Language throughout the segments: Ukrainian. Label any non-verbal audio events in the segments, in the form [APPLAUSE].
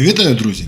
Вітаю, друзі!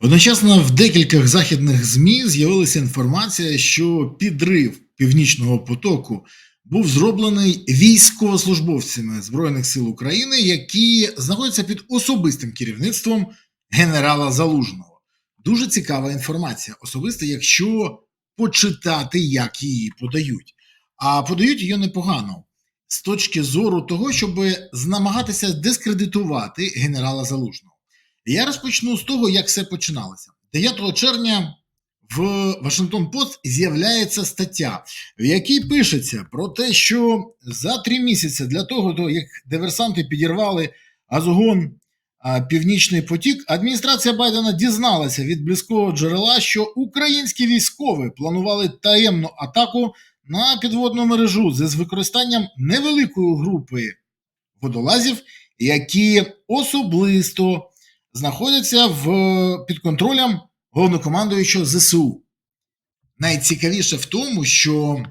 Одночасно в декількох західних ЗМІ з'явилася інформація, що підрив Північного потоку був зроблений військовослужбовцями Збройних сил України, які знаходяться під особистим керівництвом генерала Залужного. Дуже цікава інформація, особисто, якщо почитати, як її подають. А подають її непогано з точки зору того, щоб намагатися дискредитувати генерала Залужного. Я розпочну з того, як все починалося. 9 червня в Вашингтон Пост з'являється стаття, в якій пишеться про те, що за три місяці для того, як диверсанти підірвали газогон а, Північний потік, адміністрація Байдена дізналася від близького джерела, що українські військові планували таємну атаку на підводну мережу з використанням невеликої групи водолазів, які особисто знаходяться в, під контролем головнокомандуючого ЗСУ. Найцікавіше в тому, що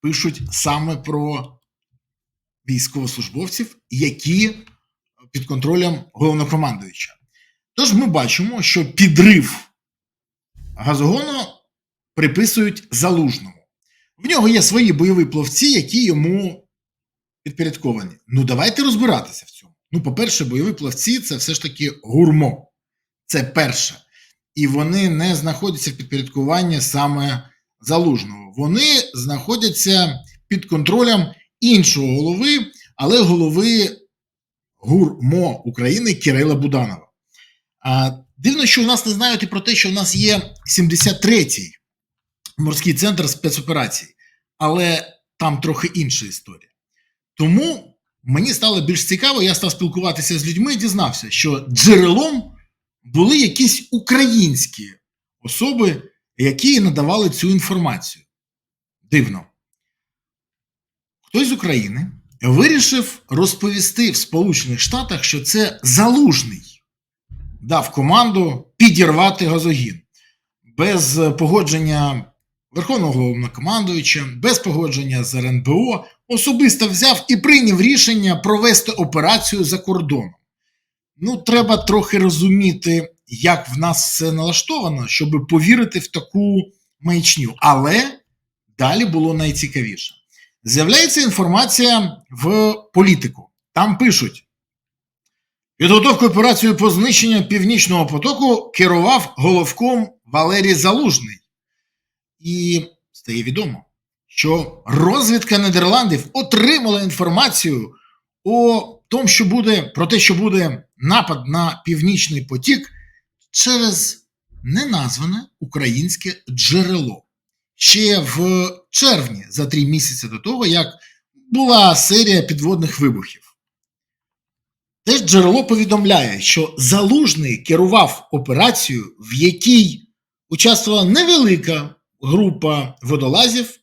пишуть саме про військовослужбовців, які під контролем головнокомандуюча. Тож ми бачимо, що підрив газогону приписують залужному. В нього є свої бойові пловці, які йому підпорядковані. Ну, давайте розбиратися в цьому. Ну, по-перше, бойові плавці це все ж таки гурмо. Це перше. І вони не знаходяться в підпорядкуванні саме залужного. Вони знаходяться під контролем іншого голови, але голови гурмо України Кирила Буданова. А, Дивно, що у нас не знають і про те, що у нас є 73-й морський центр спецоперацій, але там трохи інша історія. Тому мені стало більш цікаво, я став спілкуватися з людьми і дізнався, що джерелом були якісь українські особи, які надавали цю інформацію. Дивно. Хтось з України вирішив розповісти в Сполучених Штатах, що це залужний дав команду підірвати газогін без погодження Верховного головнокомандуюча, без погодження з РНБО, особисто взяв і прийняв рішення провести операцію за кордоном. Ну, треба трохи розуміти, як в нас все налаштовано, щоб повірити в таку маячню. Але далі було найцікавіше. З'являється інформація в політику. Там пишуть: підготовку операцію по знищенню північного потоку керував головком Валерій Залужний. І стає відомо, що розвідка Нідерландів отримала інформацію о тому, що буде про те, що буде напад на північний потік через неназване українське джерело. Ще в червні, за три місяці до того, як була серія підводних вибухів. Теж джерело повідомляє, що Залужний керував операцією, в якій участвувала невелика група водолазів,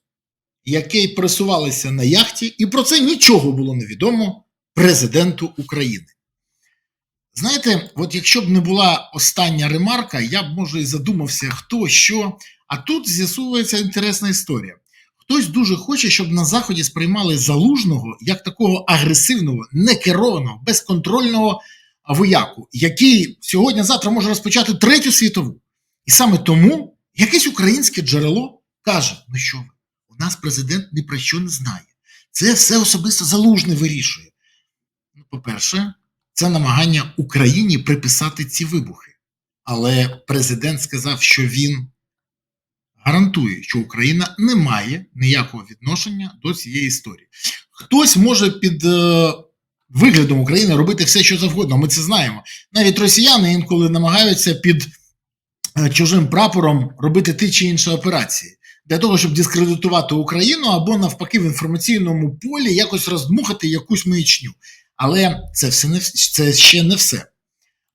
які пресувалися на яхті, і про це нічого було невідомо президенту України. Знаєте, от якщо б не була остання ремарка, я б може і задумався, хто що. А тут з'ясовується інтересна історія. Хтось дуже хоче, щоб на Заході сприймали залужного як такого агресивного, некерованого, безконтрольного вояку, який сьогодні-завтра може розпочати третю світову. І саме тому якесь українське джерело каже: ну що ви, у нас президент ні про що не знає. Це все особисто залужний вирішує. Ну, по-перше, це намагання Україні приписати ці вибухи. Але президент сказав, що він гарантує, що Україна не має ніякого відношення до цієї історії. Хтось може під е, виглядом України робити все, що завгодно. Ми це знаємо. Навіть росіяни інколи намагаються під чужим прапором робити ті чи інші операції. Для того, щоб дискредитувати Україну або навпаки в інформаційному полі якось роздмухати якусь маячню. Але це все не це ще не все.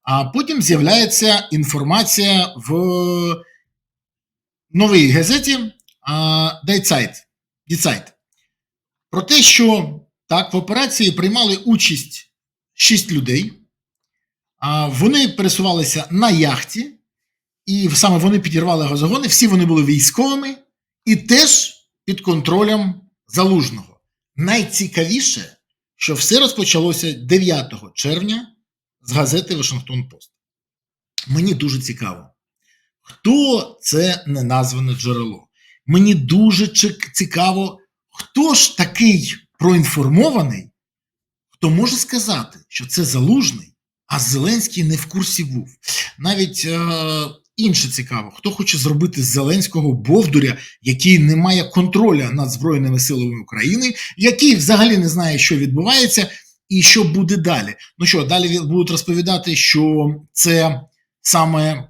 А потім з'являється інформація в новій газеті Zeit про те, що так в операції приймали участь шість людей. Вони пересувалися на яхті, і саме вони підірвали газогони. Всі вони були військовими і теж під контролем залужного. Найцікавіше що все розпочалося 9 червня з газети Вашингтон Пост. Мені дуже цікаво, хто це неназване джерело. Мені дуже цікаво, хто ж такий проінформований, хто може сказати, що це залужний, а Зеленський не в курсі був. Навіть е, інше цікаво, хто хоче зробити з Зеленського Бовдуря, який не має контроля над Збройними силами України, який взагалі не знає, що відбувається і що буде далі. Ну що, далі будуть розповідати, що це саме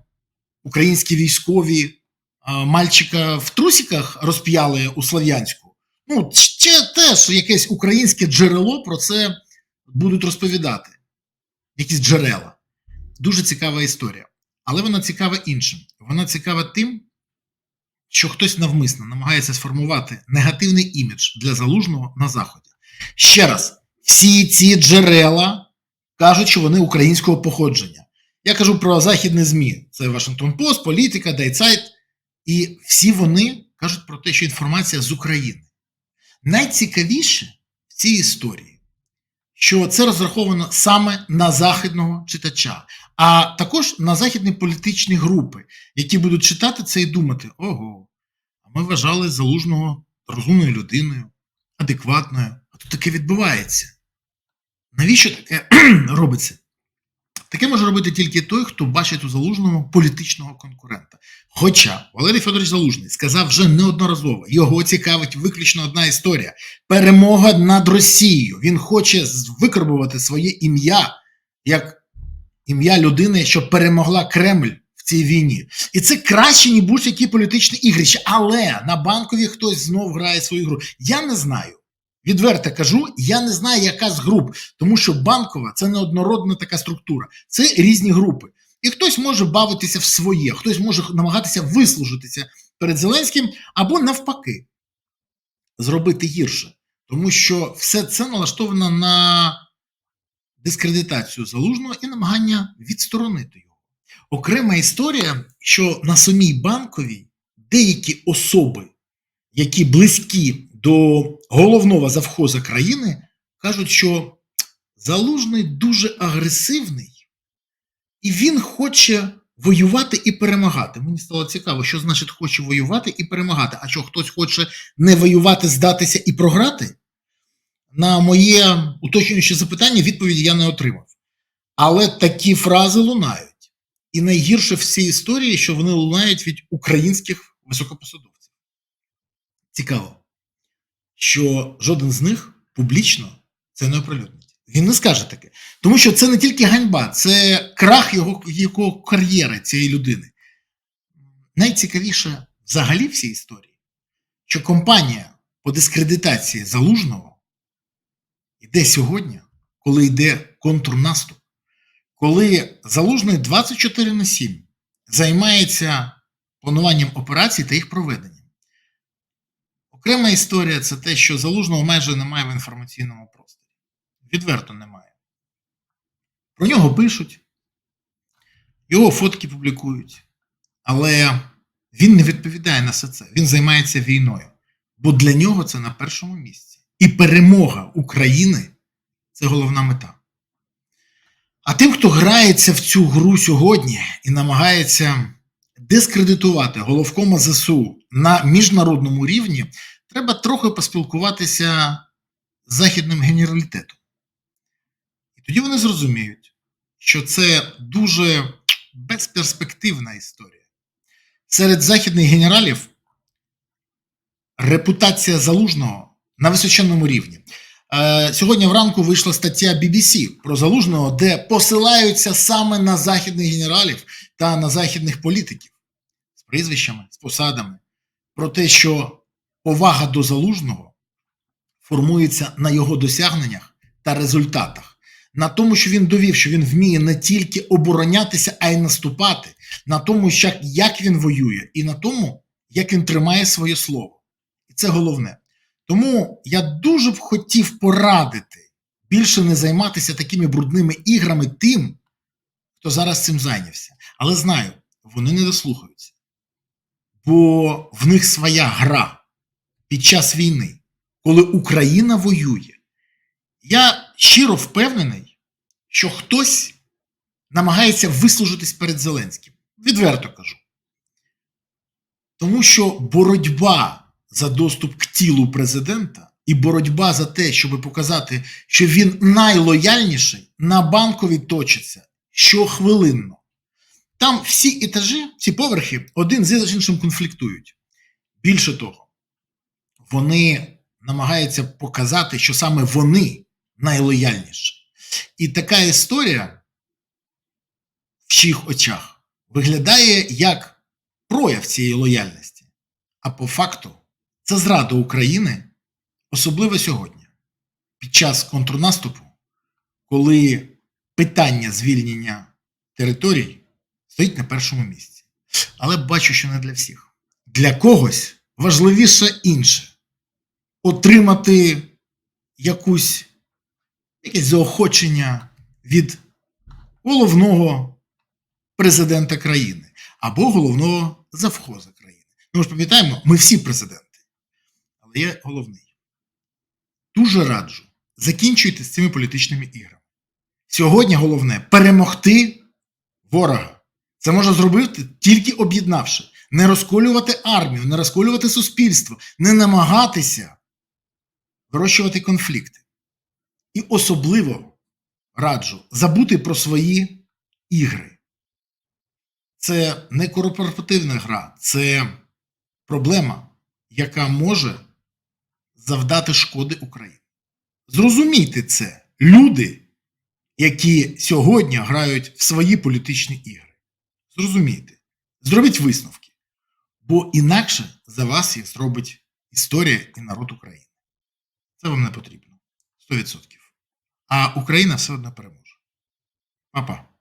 українські військові а, мальчика в трусиках розп'яли у Слов'янську. Ну, ще теж якесь українське джерело про це будуть розповідати. Якісь джерела. Дуже цікава історія. Але вона цікава іншим. Вона цікава тим, що хтось навмисно намагається сформувати негативний імідж для залужного на Заході. Ще раз, всі ці джерела кажуть, що вони українського походження. Я кажу про західні ЗМІ: це Вашингтон Пост, Політика, Дайцайт. І всі вони кажуть про те, що інформація з України. Найцікавіше в цій історії, що це розраховано саме на західного читача, а також на західні політичні групи, які будуть читати це і думати: ого, а ми вважали залужного розумною людиною, адекватною, а тут таке відбувається. Навіщо таке [CLEARS THROAT] робиться? Таке може робити тільки той, хто бачить у залужному політичного конкурента. Хоча Валерій Федорович Залужний сказав вже неодноразово, його цікавить виключно одна історія: перемога над Росією. Він хоче викарбувати своє ім'я як ім'я людини, що перемогла Кремль в цій війні. І це краще, ніж будь-які політичні ігрища. Але на банкові хтось знов грає свою гру. Я не знаю. Відверто кажу, я не знаю, яка з груп, тому що банкова це неоднородна така структура, це різні групи. І хтось може бавитися в своє, хтось може намагатися вислужитися перед Зеленським або навпаки зробити гірше, тому що все це налаштовано на дискредитацію залужного і намагання відсторонити його. Окрема історія, що на самій банковій деякі особи, які близькі до головного завхоза країни, кажуть, що залужний дуже агресивний, і він хоче воювати і перемагати. Мені стало цікаво, що значить хоче воювати і перемагати. А що хтось хоче не воювати, здатися і програти? На моє уточнююче запитання відповіді я не отримав. Але такі фрази лунають. І найгірше в цій історії, що вони лунають від українських високопосадовців. Цікаво, що жоден з них публічно це не оприлюднить. Він не скаже таке. Тому що це не тільки ганьба, це крах його, його кар'єри цієї людини. Найцікавіше взагалі в цій історії, що компанія по дискредитації залужного йде сьогодні, коли йде контрнаступ, коли залужний 24 на 7 займається плануванням операцій та їх проведенням. Окрема історія це те, що залужного майже немає в інформаційному просторі. Відверто немає. Про нього пишуть, його фотки публікують, але він не відповідає на все це. Він займається війною. Бо для нього це на першому місці. І перемога України це головна мета. А тим, хто грається в цю гру сьогодні і намагається дискредитувати головкома ЗСУ на міжнародному рівні, треба трохи поспілкуватися з західним генералітетом. І тоді вони зрозуміють, що це дуже безперспективна історія. Серед західних генералів репутація залужного на височенному рівні. Е, Сьогодні вранку вийшла стаття BBC про залужного, де посилаються саме на західних генералів та на західних політиків з прізвищами, з посадами, про те, що повага до залужного формується на його досягненнях та результатах, на тому, що він довів, що він вміє не тільки оборонятися, а й наступати, на тому, як він воює, і на тому, як він тримає своє слово. І це головне. Тому я дуже б хотів порадити більше не займатися такими брудними іграми тим, хто зараз цим зайнявся. Але знаю, вони не дослухаються. Бо в них своя гра під час війни, коли Україна воює. Я щиро впевнений, що хтось намагається вислужитись перед Зеленським. Відверто кажу. Тому що боротьба за доступ к тілу президента і боротьба за те, щоб показати, що він найлояльніший, на банковій точиться щохвилинно. Там всі етажі, всі поверхи один з іншим конфліктують. Більше того, вони намагаються показати, що саме вони найлояльніші. І така історія в чиїх очах виглядає як прояв цієї лояльності. А по факту це зрада України, особливо сьогодні, під час контрнаступу, коли питання звільнення територій стоїть на першому місці. Але бачу, що не для всіх. Для когось важливіше інше отримати якусь, якесь заохочення від головного президента країни або головного завхоза країни. Ми ж пам'ятаємо, ми всі президенти. Є головний. Дуже раджу, закінчуйте з цими політичними іграми. Сьогодні головне перемогти ворога. Це можна зробити тільки об'єднавши, не розколювати армію, не розколювати суспільство, не намагатися вирощувати конфлікти. І особливо раджу забути про свої ігри. Це не корпоративна гра, це проблема, яка може завдати шкоди Україні. Зрозумійте це, люди, які сьогодні грають в свої політичні ігри. Зрозумійте, зробіть висновки, бо інакше за вас їх зробить історія і народ України. Це вам не потрібно. 100%. А Україна все одно переможе. Па-па.